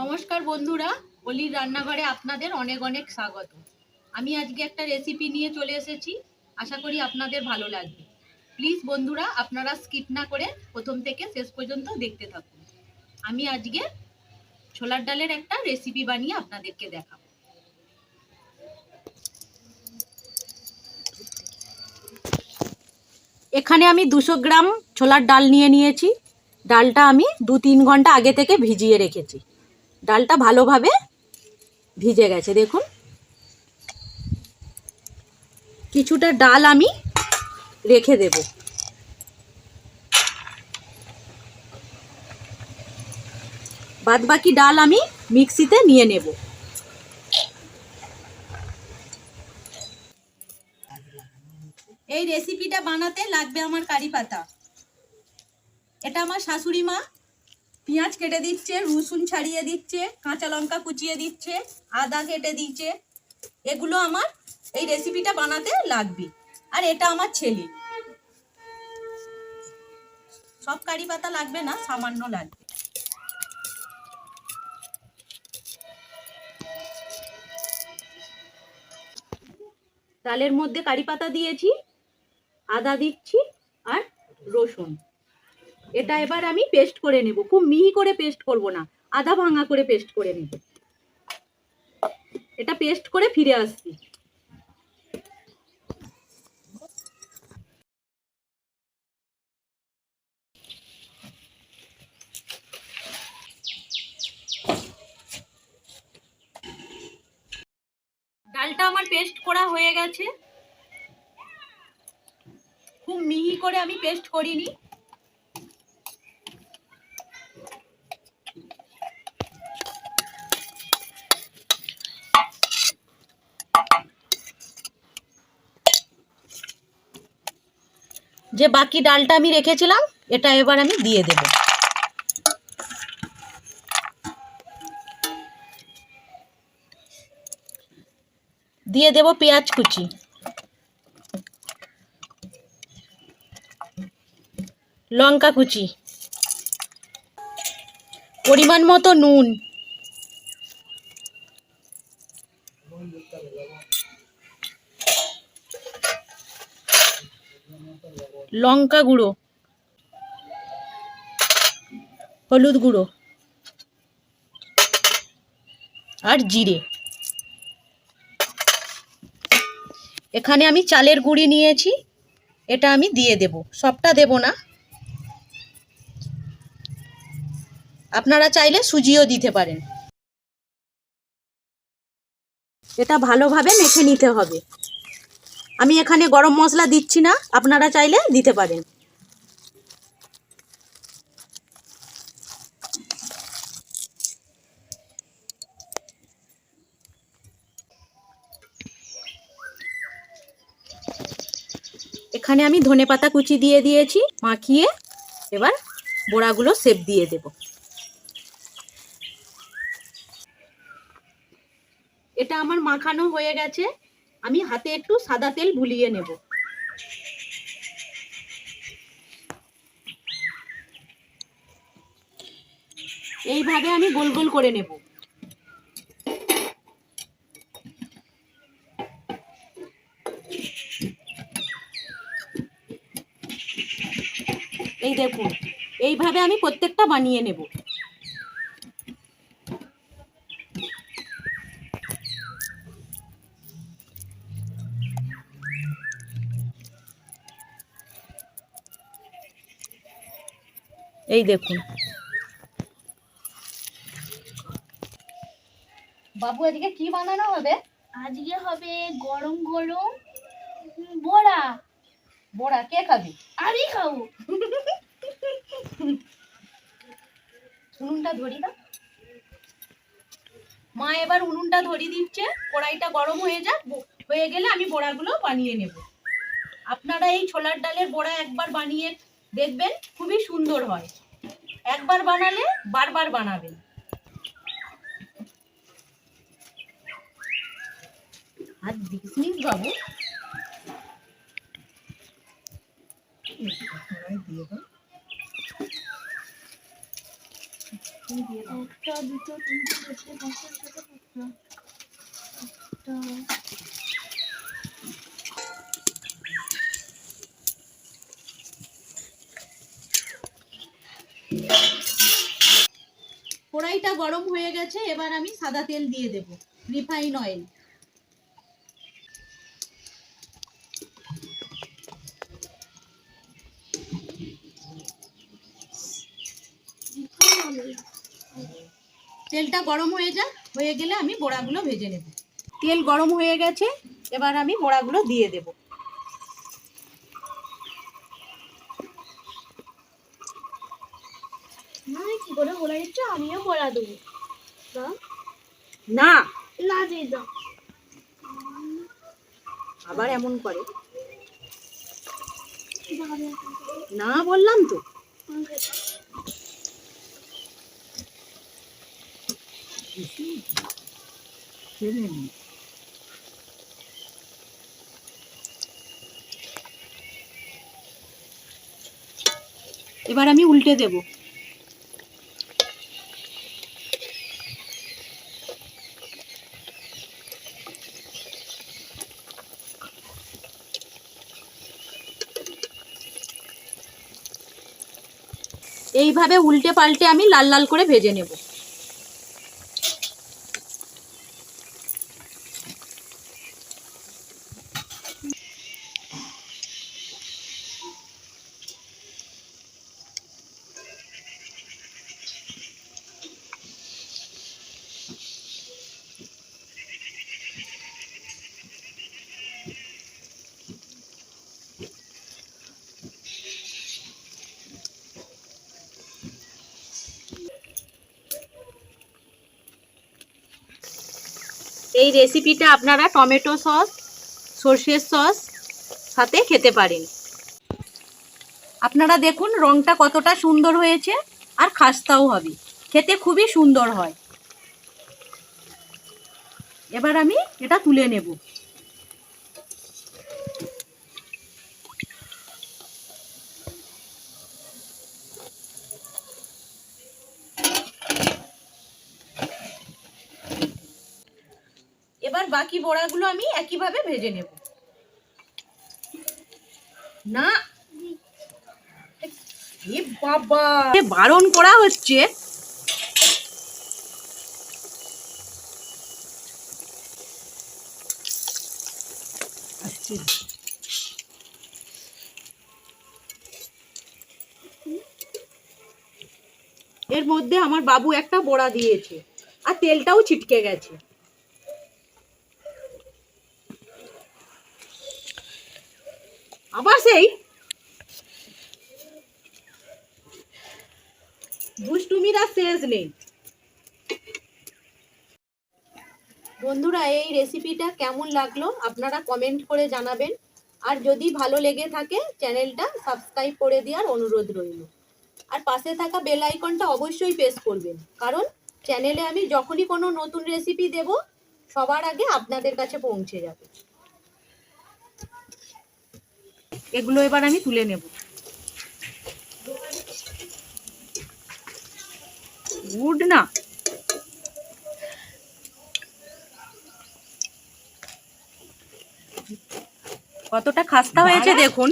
নমস্কার বন্ধুরা, অলির রান্নাঘরে আপনাদের অনেক অনেক স্বাগত। আমি আজকে একটা রেসিপি নিয়ে চলে এসেছি, আশা করি আপনাদের ভালো লাগবে। প্লিজ বন্ধুরা, আপনারা স্কিপ না করে প্রথম থেকে শেষ পর্যন্ত দেখতে থাকুন। আমি আজকে ছোলার ডালের একটা রেসিপি বানিয়ে আপনাদেরকে দেখাবো। এখানে আমি দুশো গ্রাম ছোলার ডাল নিয়ে নিয়েছি। ডালটা আমি দু তিন ঘণ্টা আগে থেকে ভিজিয়ে রেখেছি। ডালটা ভালোভাবে ভিজে গেছে, দেখুন। কিছুটা ডাল আমি রেখে দেব। বাদ বাকি ডাল আমি মিক্সিতে নিয়ে নেব। এই রেসিপিটা বানাতে লাগবে আমার কারি পাতা। এটা আমার শাশুড়ি মা পেঁয়াজ কেটে দিচ্ছে, রসুন ছাড়িয়ে দিচ্ছে, কাঁচা লঙ্কা কুচিয়ে দিচ্ছে, আদা কেটে দিচ্ছে। এগুলো আমার এই রেসিপিটা বানাতে লাগবে। আর এটা আমার ছেলে। সব কারি পাতা লাগবে না, সামান্য লাগবে। ডালের মধ্যে কারি পাতা দিয়েছি, আদা দিচ্ছি আর রসুন। এটা এবার আমি পেস্ট করে নেব। খুব মিহি করে পেস্ট করব না। আদা ভাঙা করে পেস্ট করে নেব। এটা পেস্ট করে ফিরে আসছি। ডালটা আমার পেস্ট করা হয়ে গেছে। খুব মিহি করে আমি পেস্ট করিনি। যে বাকি ডালটা আমি রেখেছিলাম, এটা এবার আমি দিয়ে দেব। দিয়ে দেব পেঁয়াজ কুচি। লঙ্কা কুচি। পরিমাণ মতো নুন। লঙ্কা গুঁড়ো, হলুদ গুঁড়ো আর জিরে। এখানে আমি চালের গুঁড়ি নিয়েছি, এটা আমি দিয়ে দেব। সবটা দেব না। আপনারা চাইলে সুজিও দিতে পারেন। এটা ভালোভাবে মেখে নিতে হবে। আমি এখানে গরম মশলা দিচ্ছি না, আপনারা চাইলে দিতে পারেন। এখানে আমি ধনেপাতা কুচি দিয়ে দিয়েছি, মাখিয়ে এবার বড়াগুলো সেপ দিয়ে দেব। এটা আমার মাখানো হয়ে গেছে। আমি হাতে একটু সাদা তেল বুলিয়ে নেব। এইভাবে আমি গোল গোল করে নেব। এই দেখুন, এইভাবে আমি প্রত্যেকটা বানিয়ে নেব। এই দেখুন। বাবু আজকে কি বানানো হবে? আজকে হবে গরম গরম বড়া। বড়া কে খাবে? আমি খাব। উনুনটা ধরি না মা এবার উনুনটা ধরি দিচ্ছে। কড়াইটা গরম হয়ে যাক। হয়ে গেলে আমি বড়াগুলো বানিয়ে নেব। আপনারা এই ছোলার ডালের বড়া একবার বানিয়ে দেখবেন খুবই সুন্দর হয়। একবার বানালে বারবার বানাবেন। আর দিসনিস বাবু। একটা, দুটো, তিনটে, চারটে, পাঁচটা ছটা সাতটা একটা কড়াইটা গরম হয়ে গেছে, এবার আমি সাদা তেল দিয়ে দেব রিফাইন অয়েল তেলটা গরম হয়ে যাক, হয়ে গেলে আমি বড়াগুলো ভেজে নেব। তেল গরম হয়ে গেছে, এবার আমি বড়াগুলো দিয়ে দেব। কি করে বলা আমিও বলা দেবো। না না। না দিয়ে দাও। আবার এমন করে। না বললাম তো। এবার আমি উল্টে দেব। এইভাবে উল্টে পাল্টে আমি লাল লাল করে ভেজে নেব। এই রেসিপিটা আপনারা টমেটো সস সর্ষের সস সাথে খেতে পারেন। আপনারা দেখুন রংটা কতটা সুন্দর হয়েছে আর খাস্তাও হবে। খেতে খুবই সুন্দর হয়। এবার আমি এটা তুলে নেব। এবার বাকি বড়াগুলো আমি একইভাবে ভেজে নেব। না। বারণ করা হচ্ছে। এর মধ্যে আমার বাবু একটা বড়া দিয়েছে, আর তেলটাও ছিটকে গেছে। আবার সেই। দুষ্টুমির শেষ নেই। বন্ধুরা, এই রেসিপিটা কেমন লাগল আপনারা কমেন্ট করে জানাবেন। আর যদি ভালো লেগে থাকে, চ্যানেলটা সাবস্ক্রাইব করে দেওয়ার অনুরোধ রইল। আর পাশে থাকা বেল আইকনটা অবশ্যই প্রেস করবেন। কারণ চ্যানেলে আমি যখনই কোনো নতুন রেসিপি দেব, সবার আগে আপনাদের কাছে পৌঁছে যাবে। এগুলো এবার আমি তুলে নেব। গুড না। কতটা খাস্তা হয়েছে দেখুন।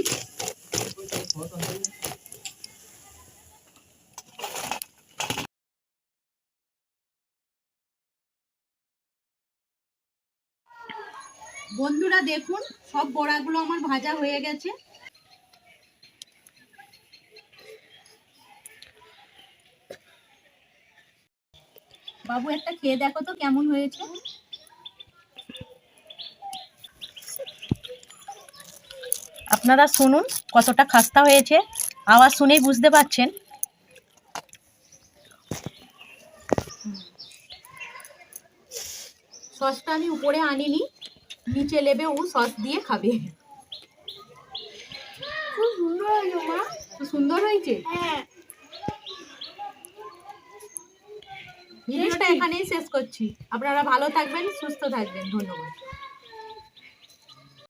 বন্ধুরা দেখুন সব বড়াগুলো আমার ভাজা হয়ে গেছে। বাবু একটা খেয়ে দেখো তো কেমন হয়েছে। আপনারা শুনুন কতটা খাস্তা হয়েছে। আওয়াজ শুনেই বুঝতে পারছেন। সসটা আমি উপরে আনিনি নিচে নেবে ও সস দিয়ে খাবে। খুব সুন্দর হয়েছে মা। সুন্দর হয়েছে? হ্যাঁ। ভিডিওটা এখানেই শেষ করছি। আপনারা ভালো থাকবেন সুস্থ থাকবেন। ধন্যবাদ।